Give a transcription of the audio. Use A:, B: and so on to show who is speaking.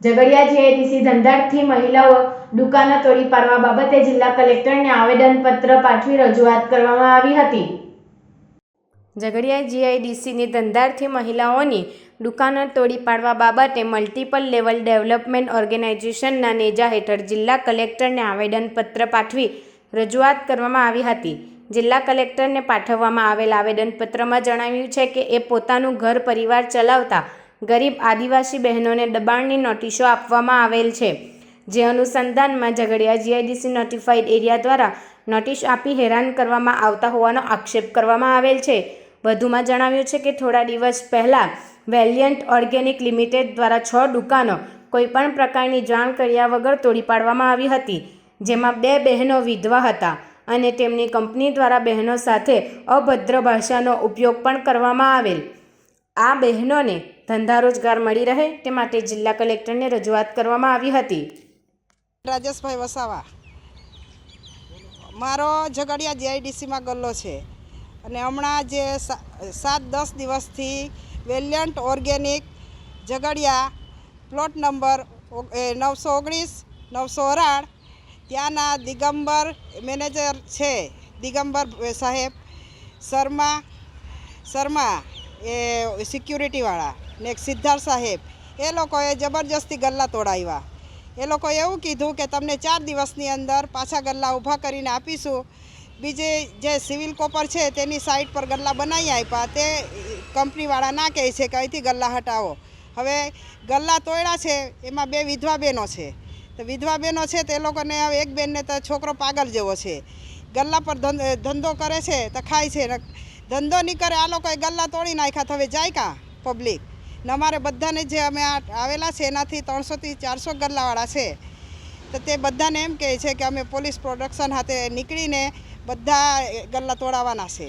A: Jhagadia GIDC ધંધાર્થી મહિલાઓ દુકાનો તોડી પાડવા બાબતે જિલ્લા કલેક્ટરને આવેદનપત્ર પાઠવી રજૂઆત કરવામાં આવી હતી. ઝઘડિયા જીઆઈડીસીની ધંધાર્થી મહિલાઓની દુકાનો તોડી પાડવા બાબતે મલ્ટિપલ લેવલ ડેવલપમેન્ટ ઓર્ગેનાઇઝેશનના નેજા હેઠળ જિલ્લા કલેક્ટરને આવેદનપત્ર પાઠવી રજૂઆત કરવામાં આવી હતી. જિલ્લા કલેક્ટરને પાઠવવામાં આવેલ આવેદનપત્રમાં જણાવ્યું છે કે એ પોતાનું ઘર પરિવાર ચલાવતા ગરીબ આદિવાસી બહેનોને દબાણની નોટિસો આપવામાં આવેલ છે. જે અનુસંધાનમાં ઝઘડિયા જીઆઈડીસી નોટિફાઈડ એરિયા દ્વારા નોટિસ આપી હેરાન કરવામાં આવતા હોવાનો આક્ષેપ કરવામાં આવેલ છે. વધુમાં જણાવ્યું છે કે થોડા દિવસ પહેલાં વેલિયન્ટ ઓર્ગેનિક લિમિટેડ દ્વારા છ દુકાનો કોઈપણ પ્રકારની જાણ કર્યા વગર તોડી પાડવામાં આવી હતી, જેમાં બે બહેનો વિધવા હતા અને તેમની કંપની દ્વારા બહેનો સાથે અભદ્ર ભાષાનો ઉપયોગ પણ કરવામાં આવેલ. આ બહેનોને ધંધા રોજગાર મળી રહે તે માટે જિલ્લા કલેક્ટરને રજૂઆત કરવામાં આવી હતી.
B: રાજેશભાઈ વસાવા. મારો ઝઘડિયા જીઆઈડીસીમાં ગલ્લો છે અને હમણાં જે સાત દસ દિવસથી Valiant organic Jhagadia plot number નવસો ઓગણીસ, નવસો અઢાર, ત્યાંના દિગંબર મેનેજર છે. દિગંબર સાહેબ શર્મા શર્મા એ સિક્યુરિટીવાળા ને એક સિદ્ધાર્થ સાહેબ, એ લોકોએ જબરજસ્તી ગલ્લા તોડાવ્યા. એ લોકોએ એવું કીધું કે તમને ચાર દિવસની અંદર પાછા ગલ્લા ઊભા કરીને આપીશું. બીજે જે સિવિલ કોપર છે તેની સાઈડ પર ગલ્લા બનાવી આપ્યા. તે કંપનીવાળા ના કહે છે કે અહીંથી ગલ્લા હટાવો. હવે ગલ્લા તોડ્યા છે, એમાં બે વિધવા બહેનો છે. તો વિધવા બહેનો છે તે લોકોને હવે એક બેનને તો છોકરો પાગલ જેવો છે. ગલ્લા પર ધંધો કરે છે, તો ખાય છે. ધંધો નહીં કરે, આ લોકોએ ગલ્લા તોડી નાખ્યા હવે જાય કાં પબ્લિક ને અમારે બધાને જે અમે આવેલા છે, એનાથી ત્રણસોથી ચારસો ગલ્લાવાળા છે. તો તે બધાને એમ કહે છે કે અમે પોલીસ પ્રોડક્શન હાથે નીકળીને બધા ગલ્લા તોડાવવાના છે.